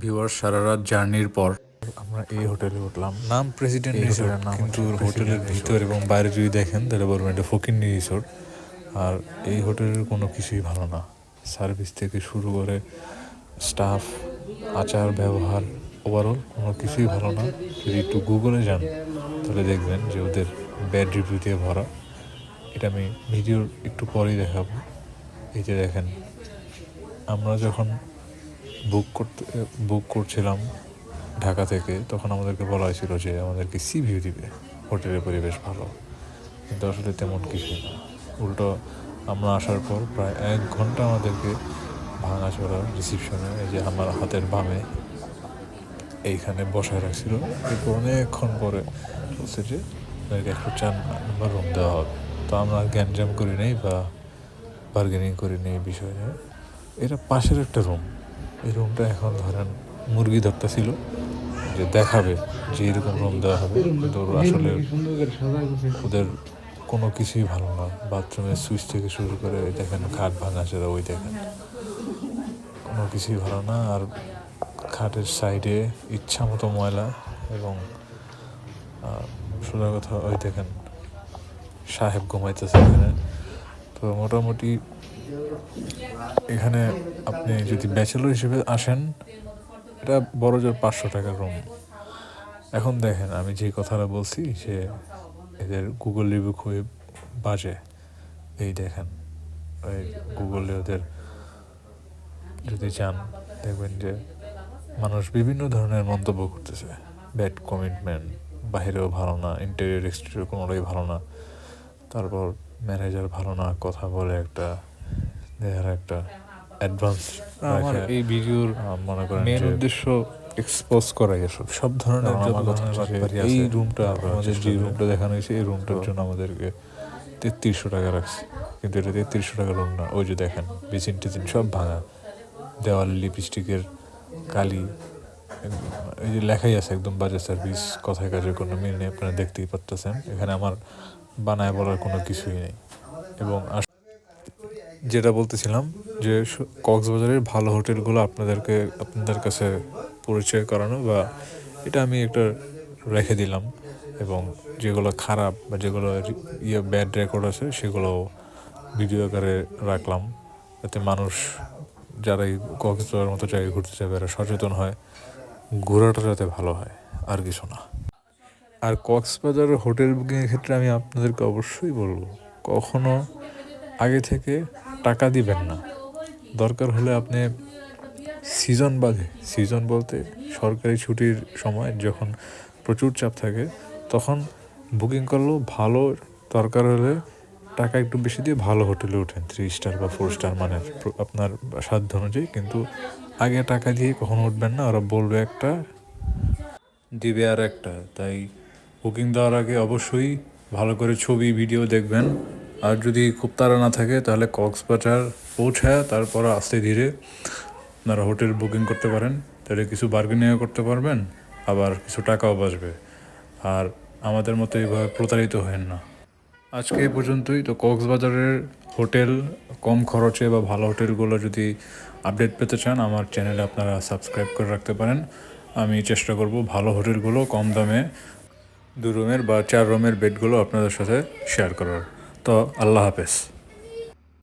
Viewer সারা রাত জার্নির পর। আমরা এই হোটেলে উঠলাম। নাম প্রেসিডেন্ট রিসোর্ট কিন্তু হোটেলের ভিতর এবং বাইরে যদি দেখেন তাহলে বলবেন এটা ফকিন্নি রিসোর্ট আর এই হোটেলের কোনো কিছুই ভালো না। সার্ভিস থেকে শুরু করে স্টাফ আচার ব্যবহার ওভারঅল কোনো কিছুই ভালো না। যদি একটু গুগলে যান তাহলে দেখবেন যে ওদের ব্যাড রিভিউ দিয়ে ভরা। এটা আমি ভিডিওর একটু পরেই দেখাবো। এই যে দেখেন আমরা যখন বুক করতে বুক করছিলাম ঢাকা থেকে, তখন আমাদেরকে বলা হয়েছিল যে আমাদেরকে সি ভিউ দিবে। হোটেলের পরিবেশ ভালো। কিন্তু আসলে তেমন কিছুই না। উল্টো আমরা আসার পর প্রায় এক ঘণ্টা আমাদেরকে ভাঙাচোরা রিসিপশনে এই যে আমার হাতের বামে, এইখানে বসায় রাখছিল। এরপর অনেকক্ষণ পরে বলছে যে আপনাদেরকে একশো চার নম্বর রুম দেওয়া হবে। তো আমরা গ্যাঞ্জাম করি নাই বা বার্গেনিং করি নেই এই বিষয়। এটা পাশের একটা রুম এই রুমটা এখন ধরেন মুরগি ধরতে ছিল যে দেখাবে যে এরকম রুম দেওয়া হবে। কিন্তু আসলে ওদের কোনো কিছুই ভালো না। বাথরুমের সুইচ থেকে শুরু করে দেখেন খাট ভাঙা সেটা ওই দেখেন। কোনো কিছুই ভালো না। আর খাটের সাইডে ইচ্ছা মতো ময়লা এবং সোজা কথা ওই দেখেন সাহেব ঘুমাইতেছে এখানে। তো মোটামুটি এখানে আপনি যদি ব্যাচেলর হিসেবে আসেন, এটা বড় জোর পাঁচশো টাকার রুম এখন দেখেন, আমি যে কথাটা বলছি যে এদের গুগল রিভিউ খুবই বাজে। এই দেখেন ওই গুগলে ওদের যদি চান দেখবেন যে মানুষ বিভিন্ন ধরনের মন্তব্য করতেছে। ব্যাড কমিটমেন্ট বাইরেও ভালো না ইন্টেরিয়র এক্সটেরিয়র কোনোটাই ভালো না। তারপর ম্যানেজার ভালো না, কথা বলে একটা দেখার একটা অ্যাডভান্স আমার এই ভিডিওর মনে করেন মেন উদ্দেশ্য এক্সপোজ করাই এসব। সব ধরনের এই রুমটা আমাদের যে রুমটা দেখানো হয়েছে এই রুমটার জন্য আমাদেরকে তেত্রিশশো টাকা রাখছে। কিন্তু এটা তেত্রিশশো টাকা রুম না ওই যে দেখেন বেসিন টেসিন সব ভাঙা। দেওয়াল লিপস্টিকের কালি এই যে লেখাই আছে একদম বাজে সার্ভিস কথায় কাজের কোনো মিল নেই আপনারা দেখতেই পারতেছেন। এখানে আমার বানায় বলার কোনো কিছুই নেই। এবং যেটা বলতেছিলাম যে কক্সবাজারের ভালো হোটেলগুলো আপনাদেরকে, আপনাদের কাছে পরিচয় করানো বা এটা আমি একটা রেখে দিলাম এবং যেগুলো খারাপ বা যেগুলো ইয়ে ব্যাড রেকর্ড আছে সেগুলো ভিডিও আকারে রাখলাম যাতে মানুষ যারা এই কক্সবাজারের মতো জায়গায় ঘুরতে যাবে এরা সচেতন হয়, ঘোরাটা যাতে ভালো হয়, আর কিছু না। আর কক্সবাজার হোটেল বুকিংয়ের ক্ষেত্রে আমি আপনাদেরকে অবশ্যই বলব, কখনো আগে থেকে টাকা দিবেন না। দরকার হলে আপনি সিজন বাদে সিজন বলতে সরকারি ছুটির সময় যখন প্রচুর চাপ থাকে, তখন বুকিং করলেও ভালো দরকার হলে টাকা একটু বেশি দিয়ে ভালো হোটেলে ওঠেন। থ্রি স্টার বা ফোর স্টার মানে আপনার সাধ্য অনুযায়ী, কিন্তু আগে টাকা দিয়ে কখনো উঠবেন না। ওরা বলবে একটা, দিবে আর একটা। তাই বুকিং দেওয়ার আগে অবশ্যই ভালো করে ছবি ভিডিও দেখবেন। আর যদি খুব তাড়া না থাকে, তাহলে কক্সবাজার পৌঁছায়, তারপর আস্তে ধীরে আপনারা হোটেল বুকিং করতে পারেন। তাহলে কিছু বার্গেনিংও করতে পারবেন, আবার কিছু টাকাও বাঁচবে। আর আমাদের মতো এইভাবে প্রতারিত হেন না। আজকে এই পর্যন্তই। তো কক্সবাজারের হোটেল, কম খরচে বা ভালো হোটেলগুলো যদি আপডেট পেতে চান, আমার চ্যানেলে আপনারা সাবস্ক্রাইব করে রাখতে পারেন। আমি চেষ্টা করব ভালো হোটেলগুলো কম দামে দু রুমের বা চার রুমের বেডগুলো আপনাদের সাথে শেয়ার করার। তো আল্লাহ হাফেজ।